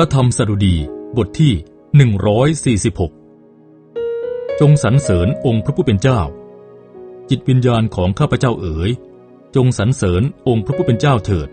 ระธรรมสดุดี บทที่ 146 จงสรรเสริญองค์พระผู้เป็นเจ้า จิตวิญญาณของข้าพเจ้าเอ๋ย จงสรรเสริญองค์พระผู้เป็นเจ้าเถิด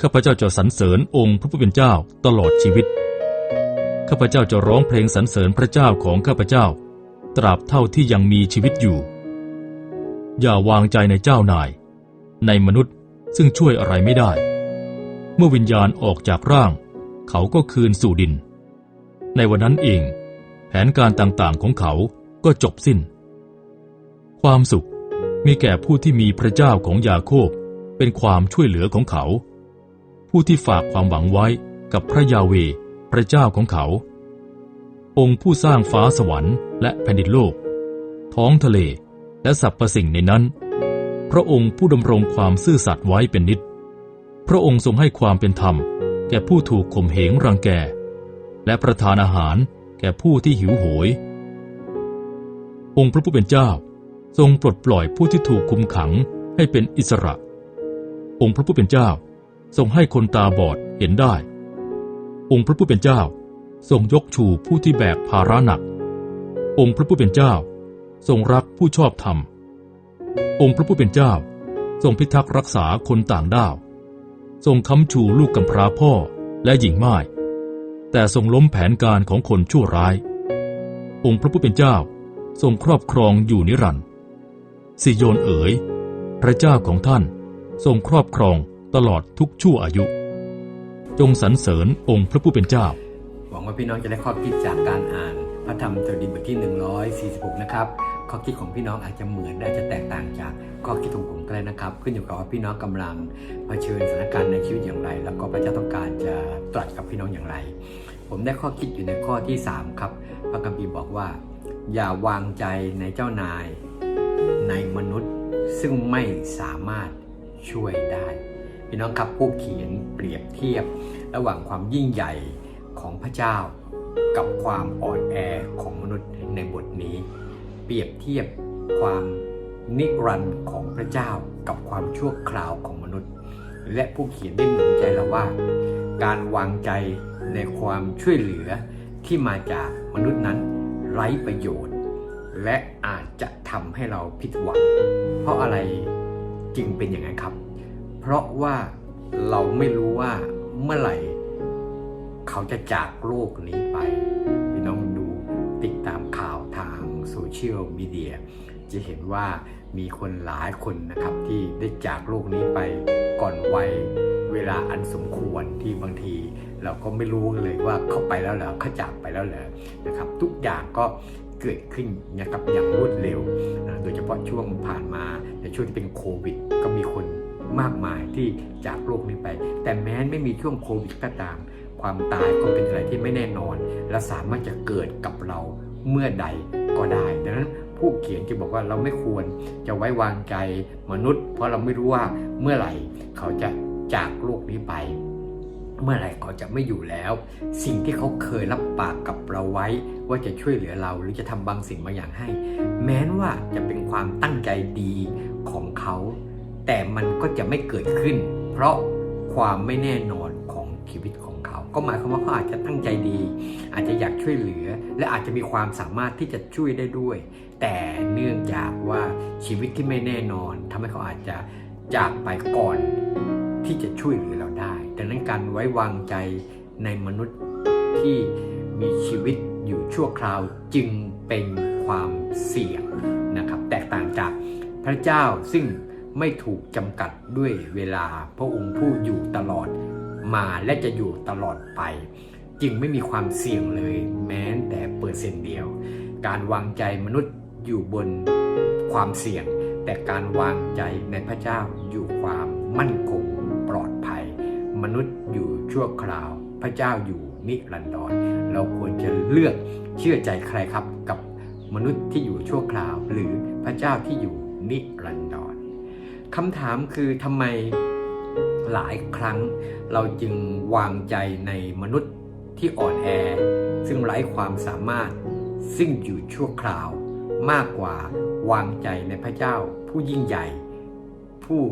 ข้าพเจ้าจะสรรเสริญองค์พระผู้เป็นเจ้าตลอดชีวิต ข้าพเจ้าจะร้องเพลงสรรเสริญพระเจ้าของข้าพเจ้า ตราบเท่าที่ยังมีชีวิตอยู่ อย่าวางใจในเจ้านาย ในมนุษย์ซึ่งช่วยอะไรไม่ได้ เมื่อวิญญาณออกจากร่าง เขาก็คืนสู่ดิน ในวันนั้นเอง แผนการต่างๆของเขาก็จบสิ้น ความสุขมีแก่ผู้ที่มีพระเจ้าของยาโคบเป็นความช่วยเหลือของเขา ผู้ที่ฝากความหวังไว้กับพระยาเวพระเจ้าของเขา องค์ผู้สร้างฟ้าสวรรค์และแผ่นดินโลก ท้องทะเลและสรรพสิ่งในนั้น พระองค์ผู้ดำรงความซื่อสัตย์ไว้เป็นนิจพระองค์ทรงให้ความเป็นธรรม แก่ผู้ถูกข่มเหงรังแก และประทานอาหารแก่ผู้ที่หิวโหย องค์พระผู้เป็นเจ้า ทรงปลดปล่อยผู้ที่ถูกคุมขังให้เป็นอิสระ องค์พระผู้เป็นเจ้า ทรงให้คนตาบอดเห็นได้ องค์พระผู้เป็นเจ้า ทรงยกชูผู้ที่แบกภาระหนัก องค์พระผู้เป็นเจ้า ทรงรักผู้ชอบธรรม องค์พระผู้เป็นเจ้า ทรงพิทักษ์รักษาคนต่างด้าว ทรงค้ำชูลูกกำพร้าพ่อและหญิงม่ายแต่ทรงล้มแผนการของคนชั่วร้าย องค์พระผู้เป็นเจ้าทรงครอบครองอยู่นิรันดร์สิโยนเอ๋ย พระเจ้าของท่านทรงครอบครองตลอดทุกชั่วอายุ จงสรรเสริญองค์พระผู้เป็นเจ้า หวังว่าพี่น้องจะได้ข้อคิดจากการอ่านพระธรรมสดุดีบทที่ 146 นะครับ ข้อคิดของพี่น้องอาจจะเหมือนอาจจะแตกต่างจากข้อคิดของผมก็ได้นะครับ ขึ้นอยู่กับว่าพี่น้องกำลังเผชิญสถานการณ์ในชีวิตอย่างไร แล้วก็พระเจ้าต้องการจะตรัสกับพี่น้องอย่างไร ผมได้ข้อคิดอยู่ในข้อที่ 3 ครับ พระคัมภีร์บอกว่า อย่าวางใจในเจ้านายในมนุษย์ซึ่งไม่สามารถช่วยได้ พี่น้องครับผู้เขียนเปรียบเทียบ ระหว่างความยิ่งใหญ่ของพระเจ้า กับความอ่อนแอของมนุษย์ในบทนี้ เปรียบเทียบความนิรันดร์ของพระเจ้ากับความชั่วคราวของมนุษย์ และผู้เขียนได้หนุนใจเราว่า การวางใจในความช่วยเหลือที่มาจากมนุษย์นั้นไร้ประโยชน์ และอาจจะทำให้เราผิดหวัง เพราะอะไรจึงเป็นอย่างนั้นครับ เพราะว่าเราไม่รู้ว่าเมื่อไหร่ เขาจะจากโลกนี้ไปพี่น้องดูติดตามข่าว เชียลมีเดียจะเห็นว่ามีคนหลายคนนะครับที่ได้จากโลกนี้ไปก่อนวัยเวลาอันสมควรที่บางที เราก็ไม่รู้เลยว่าเขาไปแล้วเหรอเขาจากไปแล้วเหรอนะครับ ทุกอย่างก็เกิดขึ้นนะครับอย่างรวดเร็วนะโดยเฉพาะช่วงผ่านมาในช่วงที่เป็นโควิด ก็มีคนมากมายที่จากโลกนี้ไป แต่แม้ไม่มีช่วงโควิดก็ตาม ความตายก็เป็นอะไรที่ไม่แน่นอน และสามารถจะเกิดกับเราเมื่อใด ก็ได้ ดังนั้นผู้เขียนจึงบอกว่าเราไม่ควรจะไว้วางใจมนุษย์ เพราะเราไม่รู้ว่าเมื่อไหร่เขาจะจากโลกนี้ไป เมื่อไหร่เขาจะไม่อยู่แล้ว สิ่งที่เขาเคยรับปากกับเราไว้ ว่าจะช่วยเหลือเราหรือจะทำบางสิ่งบางอย่างให้ แม้ว่าจะเป็นความตั้งใจดีของเขา แต่มันก็จะไม่เกิดขึ้น เพราะความไม่แน่นอนของชีวิตของเก็หมายความว่าเขาอาจจะตั้งใจดี อาจจะอยากช่วยเหลือ และอาจจะมีความสามารถที่จะช่วยได้ด้วย แต่เนื่องจากว่าชีวิตที่ไม่แน่นอนทำให้เขาอาจจะจากไปก่อนที่จะช่วยเหลือเราได้ ดังนั้นการไว้วางใจในมนุษย์ที่มีชีวิตอยู่ชั่วคราวจึงเป็นความเสี่ยงนะครับแตกต่างจากพระเจ้าซึ่งไม่ถูกจำกัดด้วยเวลาพระองค์ผู้อยู่ตลอด มาและจะอยู่ตลอดไป จึงไม่มีความเสี่ยงเลยแม้แต่เปอร์เซ็นต์เดียว การวางใจมนุษย์อยู่บนความเสี่ยง แต่การวางใจในพระเจ้าอยู่ความมั่นคงปลอดภัย มนุษย์อยู่ชั่วคราว พระเจ้าอยู่นิรันดรเราควรจะเลือกเชื่อใจใครครับกับมนุษย์ที่อยู่ชั่วคราว หรือพระเจ้าที่อยู่นิรันดรคำถามคือทำไม หลายครั้ง เราจึงวางใจในมนุษย์ที่อ่อนแอ ซึ่งไร้ความสามารถ ซึ่งอยู่ชั่วคราว มากกว่าวางใจในพระเจ้าผู้ยิ่งใหญ่ ผู้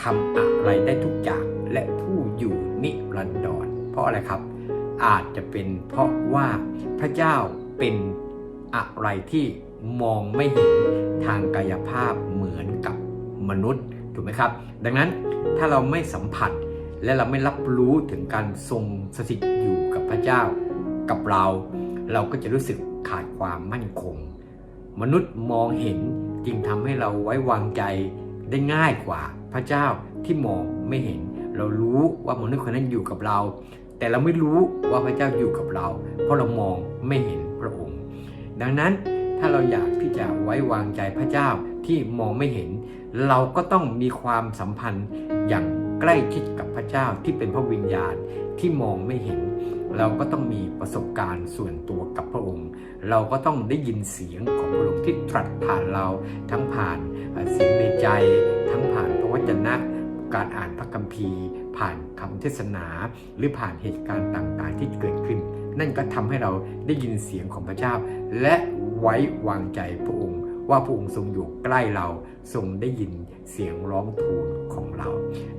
ทำอะไรได้ทุกอย่างและผู้อยู่นิรันดรเพราะอะไรครับ อาจจะเป็นเพราะว่าพระเจ้าเป็นอะไรที่มองไม่เห็นทางกายภาพเหมือนกับมนุษย์ ถูกไหมครับ ดังนั้นถ้าเราไม่สัมผัสและเราไม่รับรู้ถึงการทรงสถิตอยู่กับพระเจ้ากับเรา เราก็จะรู้สึกขาดความมั่นคง มนุษย์มองเห็นจึงทำให้เราไว้วางใจได้ง่ายกว่าพระเจ้าที่มองไม่เห็น เรารู้ว่ามนุษย์คนนั้นอยู่กับเรา แต่เราไม่รู้ว่าพระเจ้าอยู่กับเรา เพราะเรามองไม่เห็นพระองค์ ดังนั้นถ้าเราอยากที่จะไว้วางใจพระเจ้าที่มองไม่เห็น เราก็ต้องมีความสัมพันธ์อย่างใกล้ชิดกับพระเจ้าที่เป็นพระวิญญาณที่มองไม่เห็น เราก็ต้องมีประสบการณ์ส่วนตัวกับพระองค์ เราก็ต้องได้ยินเสียงของพระองค์ที่ตรัสผ่านเราทั้งผ่านเสียงในใจ ทั้งผ่านพระวจนะการอ่านพระคัมภีร์ ผ่านคำเทศนา หรือผ่านเหตุการณ์ต่างๆ ที่เกิดขึ้น นั่นก็ทำให้เราได้ยินเสียงของพระเจ้า และไว้วางใจพระองค์ ว่าพระองค์ทรงอยู่ใกล้เราทรงได้ยินเสียงร้องทูลของเรา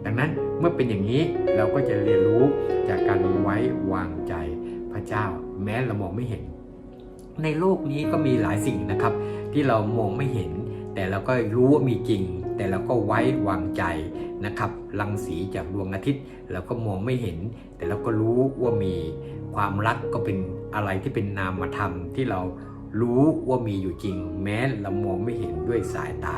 ดังนั้นเมื่อเป็นอย่างนี้เราก็จะเรียนรู้จากการไว้วางใจพระเจ้า แม้เรามองไม่เห็น ในโลกนี้ก็มีหลายสิ่งนะครับ ที่เรามองไม่เห็น แต่เราก็รู้ว่ามีจริง แต่เราก็ไว้วางใจนะครับรังสีจากดวงอาทิตย์เราก็มองไม่เห็น แต่เราก็รู้ว่ามีความรักก็เป็นอะไรที่เป็นนามธรรมที่เรา รู้ว่ามีอยู่จริง แม้เรามองไม่เห็นด้วยสายตา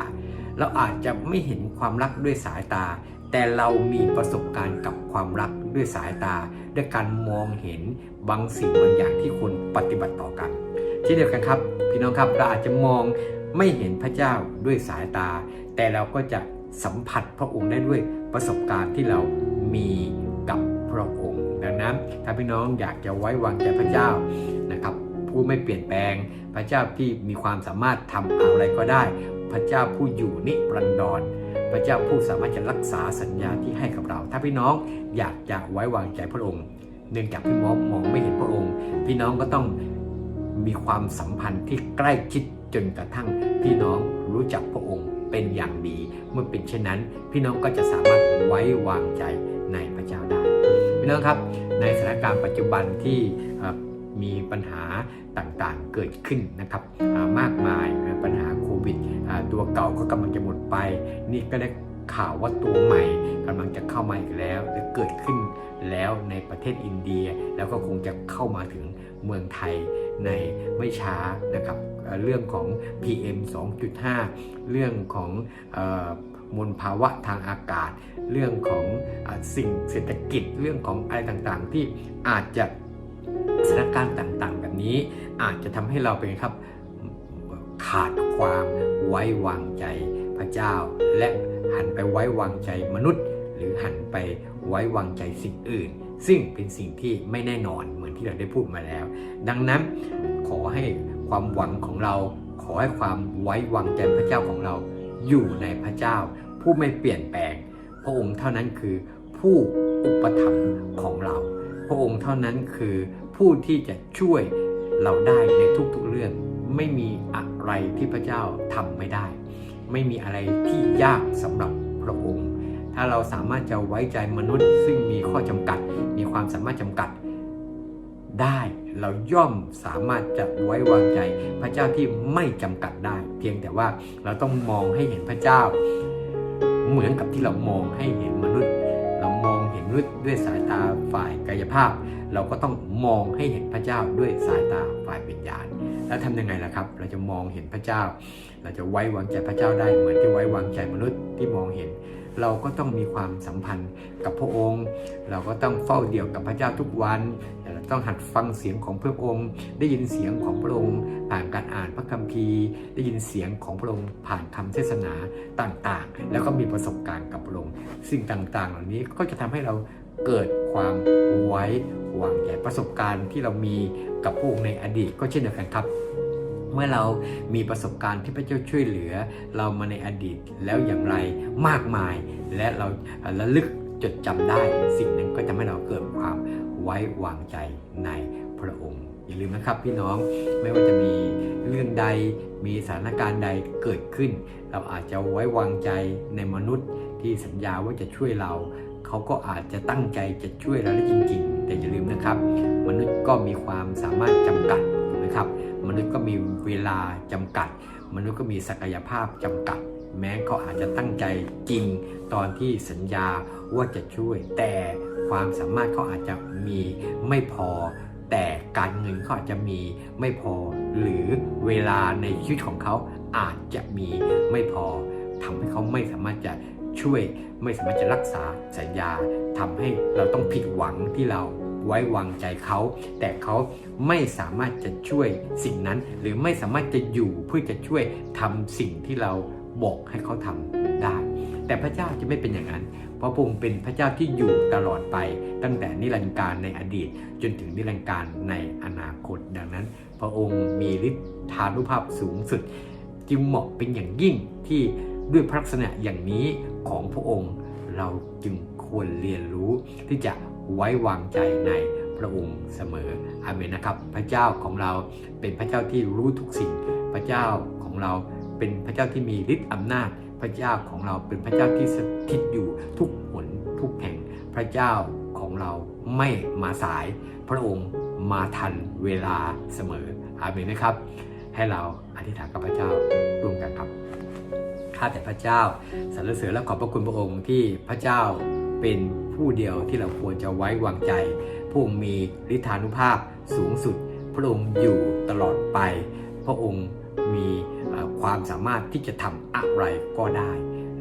เราอาจจะไม่เห็นความรักด้วยสายตา แต่เรามีประสบการณ์กับความรักด้วยสายตา ด้วยการมองเห็นบางสิ่งบางอย่างที่คนปฏิบัติต่อกันเช่เดียวกันครับ พี่น้องครับเราอาจจะมองไม่เห็นพระเจ้าด้วยสายตา แต่เราก็จะสัมผัสพระองค์ได้ด้วยประสบการณ์ที่เรามีกับพระองค์ดังนั้นถ้าพี่น้องอยากจะไว้วางใจพระเจ้านะครับ ผู้ไม่เปลี่ยนแปลง พระเจ้าที่มีความสามารถทำอะไรก็ได้ พระเจ้าผู้อยู่นิรันดรพระเจ้าผู้สามารถจะรักษาสัญญาที่ให้กับเรา ถ้าพี่น้องอยากจะไว้วางใจพระองค์ เนื่องจากพี่น้องมองไม่เห็นพระองค์ พี่น้องก็ต้องมีความสัมพันธ์ที่ใกล้ชิดจนกระทั่งพี่น้องรู้จักพระองค์เป็นอย่างดี เมื่อเป็นเช่นนั้น พี่น้องก็จะสามารถไว้วางใจในพระเจ้าได้ พี่น้องครับ ในสถานการณ์ปัจจุบันที่ มีปัญหาต่างๆเกิดขึ้นนะครับมากมายปัญหาโควิดตัวเก่าก็กำลังจะหมดไป นี่ก็ได้ข่าวว่าตัวใหม่กำลังจะเข้ามาอีกแล้วจะเกิดขึ้นแล้วในประเทศอินเดีย แล้วก็คงจะเข้ามาถึงเมืองไทยในไม่ช้านะครับเรื่องของ PM 2.5 เรื่องของมลภาวะทางอากาศ เรื่องของอสิ่งเศรษฐกิจเรื่องของอะไรต่างๆ ที่อาจจะ สถานการณ์ต่างๆ แบบนี้อาจจะทำให้เราเป็นครับขาดความไว้วางใจพระเจ้า และหันไปไว้วางใจมนุษย์ หรือหันไปไว้วางใจสิ่งอื่น ซึ่งเป็นสิ่งที่ไม่แน่นอนเหมือนที่เราได้พูดมาแล้ว ดังนั้นขอให้ความหวังของเราขอให้ความไว้วางใจพระเจ้าของเราอยู่ในพระเจ้า ผู้ไม่เปลี่ยนแปลง พระองค์เท่านั้นคือผู้อุปถัมภ์ของเรา พระองค์เท่านั้นคือ ผู้ที่จะช่วยเราได้ในทุกๆเรื่อง ไม่มีอะไรที่พระเจ้าทำไม่ได้ ไม่มีอะไรที่ยากสำหรับพระองค์ ถ้าเราสามารถจะไว้ใจมนุษย์ ซึ่งมีข้อจำกัด มีความสามารถจำกัดได้เราย่อมสามารถจะไว้วางใจพระเจ้าที่ไม่จำกัดได้ เพียงแต่ว่าเราต้องมองให้เห็นพระเจ้า เหมือนกับที่เรามองให้เห็นมนุษย์ นุษย์ด้วยสายตาฝ่ายกายภาพ เราก็ต้องมองให้เห็นพระเจ้าด้วยสายตาฝ่ายวิญญาณ แล้วทำยังไงล่ะครับ เราจะมองเห็นพระเจ้า เราจะไว้วางใจพระเจ้าได้เหมือนที่ไว้วางใจมนุษย์ที่มองเห็น เราก็ต้องมีความสัมพันธ์กับพระองค์ เราก็ต้องเฝ้าเดี่ยวกับพระเจ้าทุกวันเราต้องหัดฟังเสียงของพระองค์ ได้ยินเสียงของพระองค์ผ่านการอ่านพระคัมภีร์ ได้ยินเสียงของพระองค์ผ่านคำเทศนาต่างๆ แล้วก็มีประสบการณ์กับพระองค์ สิ่งต่างๆ เหล่านี้ก็จะทำให้เราเกิดความไว้วางใจประสบการณ์ที่เรามีกับพระองค์ในอดีตก็เช่นเดียวกันครับ เมื่อเรามีประสบการณ์ที่พระเจ้าช่วยเหลือ เรามาในอดีตแล้วอย่างไรมากมาย และเราระลึกจดจำได้ สิ่งนั้นก็จะให้เราเกิดความไว้วางใจในพระองค์ อย่าลืมนะครับพี่น้องไม่ว่าจะมีเรื่องใดมีสถานการณ์ใดเกิดขึ้น เราอาจจะไว้วางใจในมนุษย์ ที่สัญญาว่าจะช่วยเรา เขาก็อาจจะตั้งใจจะช่วยเราได้จริง ๆ แต่อย่าลืมนะครับ มนุษย์ก็มีความสามารถจำกัดถูกไหมครับ มนุษย์ก็มีเวลาจำกัด มนุษย์ก็มีศักยภาพจำกัด แม้เขาอาจจะตั้งใจจริง ตอนที่สัญญาว่าจะช่วย แต่ความสามารถเขาอาจจะมีไม่พอแต่การเงินเขาอาจจะมีไม่พอ หรือเวลาในชีวิตของเขาอาจจะมีไม่พอทำให้เขาไม่สามารถจะ ช่วยไม่สามารถจะรักษาสัญญาทำให้เราต้องผิดหวังที่เราไว้วางใจเขา แต่เขาไม่สามารถจะช่วยสิ่งนั้น หรือไม่สามารถจะอยู่เพื่อจะช่วยทำสิ่งที่เราบอกให้เขาทำได้ แต่พระเจ้าจะไม่เป็นอย่างนั้น เพราะพระองค์เป็นพระเจ้าที่อยู่ตลอดไป ตั้งแต่นิรันดร์การในอดีต จนถึงนิรันดร์การในอนาคตดังนั้น พระองค์มีฤทธานุภาพสูงสุด จึงเหมาะเป็นอย่างยิ่งที่ด้วยพระลักษณะอย่างนี้ ของพระองค์ เราจึงควรเรียนรู้ที่จะไว้วางใจในพระองค์เสมออาเมนนะครับ พระเจ้าของเราเป็นพระเจ้าที่รู้ทุกสิ่ง พระเจ้าของเราเป็นพระเจ้าที่มีฤทธิ์อำนาจ พระเจ้าของเราเป็นพระเจ้าที่สถิตอยู่ทุกหนทุกแห่ง พระเจ้าของเราไม่มาสาย พระองค์มาทันเวลาเสมออาเมนนะครับ ให้เราอธิษฐานกับพระเจ้าร่วมกันครับาแต่พระเจ้าสรรเสริญและขอบพระคุณพระองค์ที่พระเจ้าเป็นผู้เดียวที่เราควรจะไว้วางใจพระองค์มีฤทธานุภาพสูงสุด พระองค์อยู่ตลอดไป พระองค์มีความสามารถที่จะทำอะไรก็ได้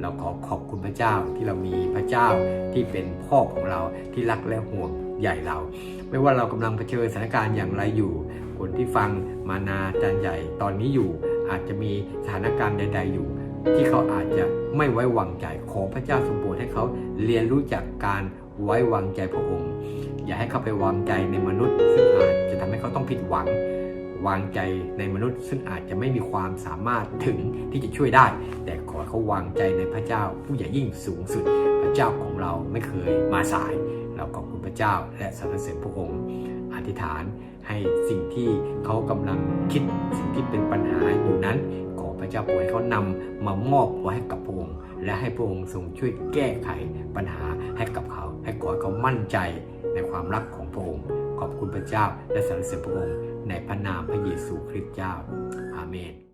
เราขอขอบคุณพระเจ้าที่เรามีพระเจ้าที่เป็นพ่อของเราที่รักและห่วงใหญ่เรา ไม่ว่าเรากำลังเผชิญสถานการณ์อย่างไรอยู่ คนที่ฟังมานาจารย์ใหญ่ตอนนี้อยู่ อาจจะมีสถานการณ์ใด ๆอยู่ ที่เขาอาจจะไม่ไว้วางใจ ขอพระเจ้าทรงโปรดให้เขาเรียนรู้จากการไว้วางใจพระองค์ อย่าให้เขาไปวางใจในมนุษย์ ซึ่งอาจจะทำให้เขาต้องผิดหวัง วางใจในมนุษย์ ซึ่งอาจจะไม่มีความสามารถถึงที่จะช่วยได้ แต่ขอเขาวางใจในพระเจ้าผู้ใหญ่ยิ่งสูงสุด พระเจ้าของเราไม่เคยมาสาย เราขอบคุณพระเจ้าและสรรเสริญพระองค์ อธิษฐานให้สิ่งที่เขากำลังคิดสิ่งที่เป็นปัญหาอยู่นั้นขอ พระเจ้าปู่ให้เขานำมามอบไว้ให้กับพระองค์และให้พระองค์ทรงช่วยแก้ไขปัญหาให้กับเขา ให้ขอให้เขามั่นใจในความรักของพระองค์ขอบคุณพระเจ้าและสรรเสริญพระองค์ในพระนามพระเยซูคริสต์เจ้าอาเมน